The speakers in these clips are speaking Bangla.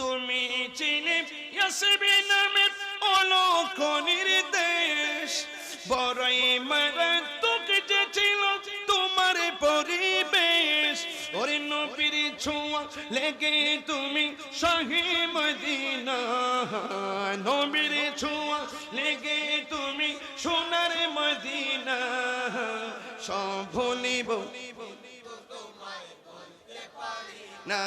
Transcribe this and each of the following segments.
তুমি চিনে, ইয়াসবি নামের অলক নির্দেশ। বড়ই মারাত্মক যে ছিল তোমার পরিবেশ। ওরে নবীর ছোঁয়া লেগে তুমি শাহি মদিনা। নবীর ছোঁয়া লেগে তুমি সোনার মদিনা। সব ভুলিব, না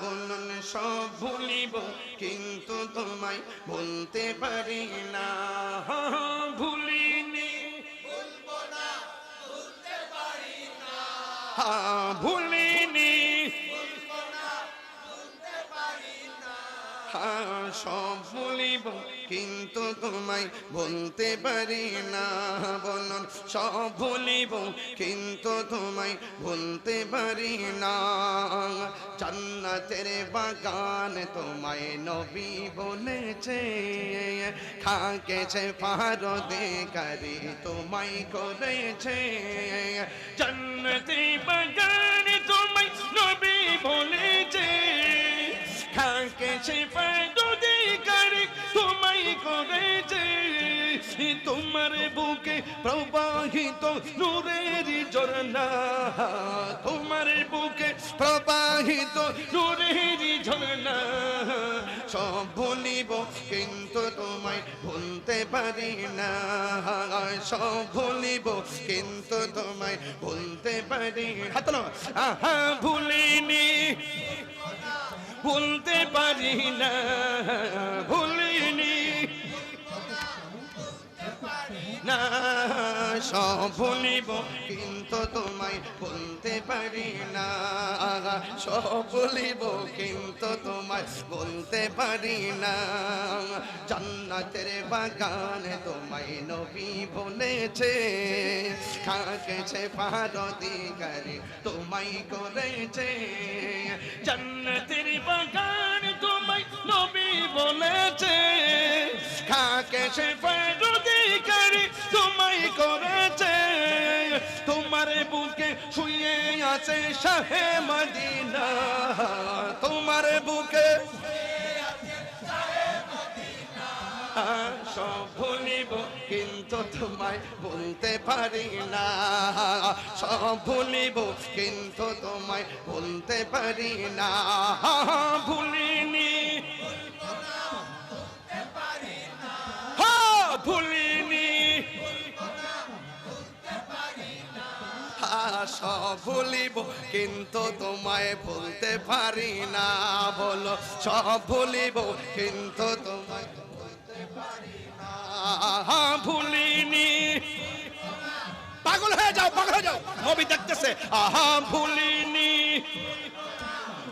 বলুন সব ভুলিব, কিন্তু তোমায় বলতে পারি না। ভুলিনি। হ্যাঁ ভুলিনি। হ্যাঁ সব ভুলিব, কিন্তু তোমায় বলতে পারি না। বলুন, সব ভুলিব, কিন্তু তোমায় বলতে পারি না। জান্নাতের বাগান তোমায় নবী বলেছে খাকেছে পারদে কারি তোমায় করেছে। জান্নাতের বাগান তোমায় নবী বলেছে খাকেছে পারদে তোমার বুকে প্রবাহিত নূরের ঝরনা তোমার বুকে প্রবাহিত নূরের ঝরনা সব ভুলিব, কিন্তু তোমায় ভুলতে পারি না। সব ভুলিব, কিন্তু তোমায় ভুলতে পারি হাত আহা, ভুলিনি। ভুলতে পারি না। না কিন্তু তোমায় বলতে পারি না। সব কিন্তু তোমায় বলতে পারি না। জান্নাতের বাগানে তোমায় নবী বলেছে খাকেছে পারদিগারি তোমায় করেছে। জান্নাতের বাগান তোমায় নবী বলেছে খাকেছে তোমার বুকে শুয়ে আছে শাহে মদিনা। তোমার বুকে সব ভুলিব, কিন্তু তোমায় বলতে পারি না। সব ভুলিব, কিন্তু তোমায় বলতে পারি না। ভুলিনি। সব ভুলিব, কিন্তু তোমায় বলতে পারি না বলো। সব ভুলিব, কিন্তু তোমায় বলতে পারি না। ভুলিনি। পাগল হয়ে যাও, পাগল হয়ে যাও। নবী দেখতেছে। আহা, ভুলিনি।